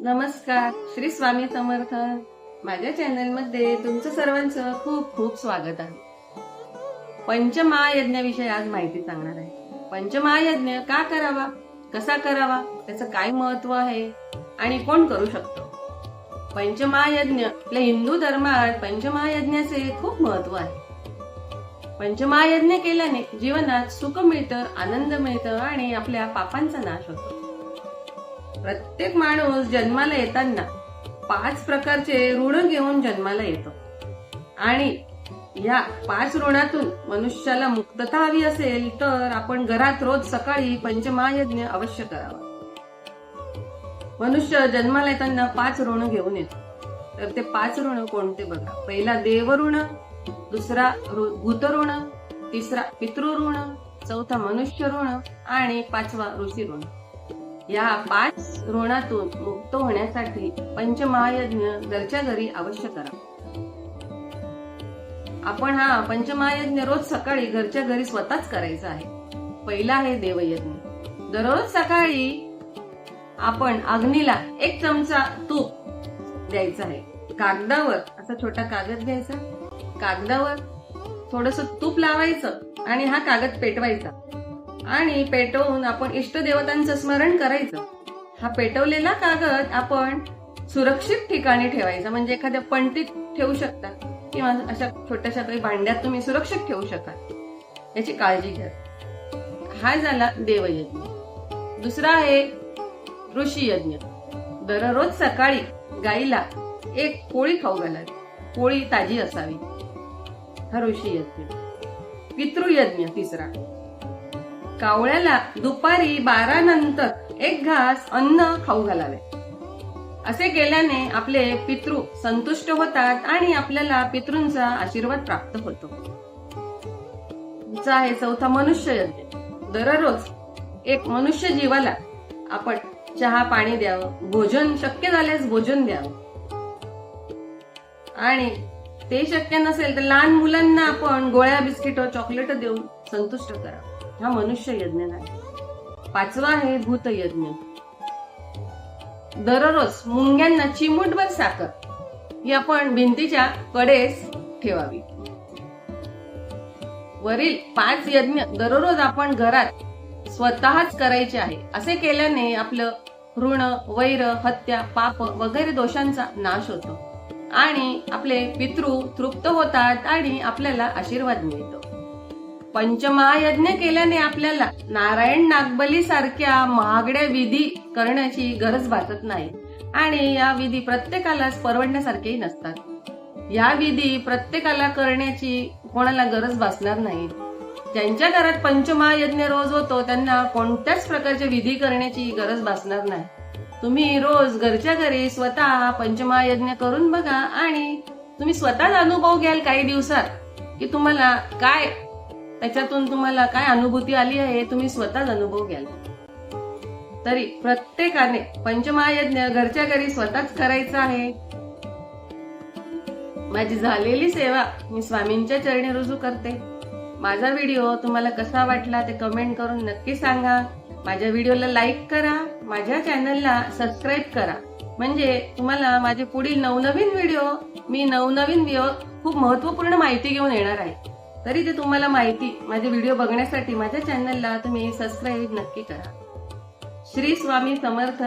नमस्कार. श्री स्वामी समर्थ. माझ्या चॅनलमध्ये तुमचं सर्वांचं खूप खूप स्वागत आहे. पंचमहायज्ञाविषयी आज माहिती सांगणार आहे. पंचमहायज्ञ का करावा? कसा करावा? त्याचं काय महत्त्व आहे? आणि कोण करू शकतो? पंचमहायज्ञ आपल्या हिंदू धर्मात पंचमहायज्ञाचे खूप महत्त्व आहे. पंचमहायज्ञ केल्याने जीवनात सुख मिळतं आनंद मिळतं आणि आपल्या पापांचा नाश होतो. प्रत्येक माणूस जन्माला येताना पाच प्रकारचे ऋण घेऊन जन्माला येतो. आणि या पाच ऋणातून मनुष्याला मुक्तता हवी असेल तर आपण घरात रोज सकाळी पंचमहायज्ञ अवश्य करावा. मनुष्य जन्माला येताना पाच ऋण घेऊन येतो. तर ते पाच ऋण कोणते बघा? पहिला देवऋण दुसरा ऋ- भूतऋण तिसरा पितृऋण चौथा मनुष्य ऋण आणि पाचवा ऋषी ऋण. या पाच ऋणातून मुक्त होण्यासाठी पंचमहायज्ञ घरच्या घरी अवश्य करा. आपण हा पंचमहायज्ञ रोज सकाळी घरच्या घरी स्वतःच करायचा आहे. पहिला आहे देवयज्ञ. दररोज सकाळी आपण अग्नीला एक चमचा तूप द्यायचा आहे. कागदावर असा छोटा कागद घ्यायचा. कागदावर थोडस तूप लावायचं आणि हा कागद पेटवायचा. आणि पेटवून आपण इष्टदेवतांचं स्मरण करायचं. हा पेटवलेला कागद आपण सुरक्षित ठिकाणी ठेवायचा. म्हणजे एखाद्या पंटीत ठेवू शकता किंवा अशा छोट्याशा काही भांड्यात तुम्ही सुरक्षित ठेवू शकाल. याची काळजी घ्या. हा झाला देवयज्ञ. दुसरा आहे ऋषी यज्ञ दररोज सकाळी गाईला एक पोळी खाऊ घालावी. पोळी ताजी असावी. हा ऋषी यज्ञ पितृयज्ञ तिसरा. कावळ्याला दुपारी बारा नंतर एक घास अन्न खाऊ घालावे. असे केल्याने आपले पितृ संतुष्ट होतात आणि आपल्याला पितृंचा आशीर्वाद प्राप्त होतो. आहे चौथा मनुष्य यज्ञ. दररोज एक मनुष्य जीवाला आपण चहा पाणी द्यावं भोजन शक्य झाल्यास भोजन द्यावं. आणि ते शक्य नसेल तर लहान मुलांना आपण गोळ्या बिस्किट चॉकलेट देऊन संतुष्ट करावं. हा मनुष्य यज्ञ आहे पाचवा आहे भूत यज्ञ दररोज मुंग्यांना चिमूटभर साखर. ही आपण भिंतीच्या कडेस ठेवावी. वरील पाच यज्ञ दररोज आपण घरात स्वतःच करायचे आहे. असे केल्याने आपलं ऋण वैर हत्या पाप वगैरे दोषांचा नाश होतो. आणि आपले पितृ तृप्त होतात आणि आपल्याला आशीर्वाद मिळतो. पंचमहायज्ञ केल्याने आपल्याला नारायण नागबली सारख्या महागड्या विधी करण्याची गरज भासत नाही. आणि या विधी प्रत्येकालाच परवडण्यासारखेही नसतात. या विधी प्रत्येकाला करण्याची कोणाला गरज भासणार नाही. ज्यांच्या घरात पंचमहायज्ञ रोज होतो त्यांना कोणत्याच प्रकारच्या विधी करण्याची गरज भासणार नाही. तुम्ही रोज घरच्या घरी स्वतः पंचमहायज्ञ करून बघा आणि तुम्ही स्वतःच अनुभव घ्याल काही दिवसात की तुम्हाला काय त्याच्यातून तुम्हाला काय अनुभूती आली आहे तुम्ही स्वतःच अनुभव घ्याल. तरी प्रत्येकाने पंचमहायज्ञ घरच्या घरी स्वतःच करायचा आहे. माझी झालेली सेवा मी स्वामींच्या चरणी रुजू करते. माझा व्हिडिओ तुम्हाला कसा वाटला ते कमेंट करून नक्की सांगा. माझ्या व्हिडिओला लाईक करा माझ्या चॅनलला सबस्क्राईब करा. म्हणजे तुम्हाला माझे पुढील नवनवीन व्हिडिओ मी नवनवीन व्हिडिओ खूप महत्त्वपूर्ण माहिती घेऊन येणार आहे. तरी ते तुम्हाला माहिती माझे व्हिडिओ बघण्यासाठी माझ्या चॅनलला तुम्ही सबस्क्राईब नक्की करा. श्री स्वामी समर्थ.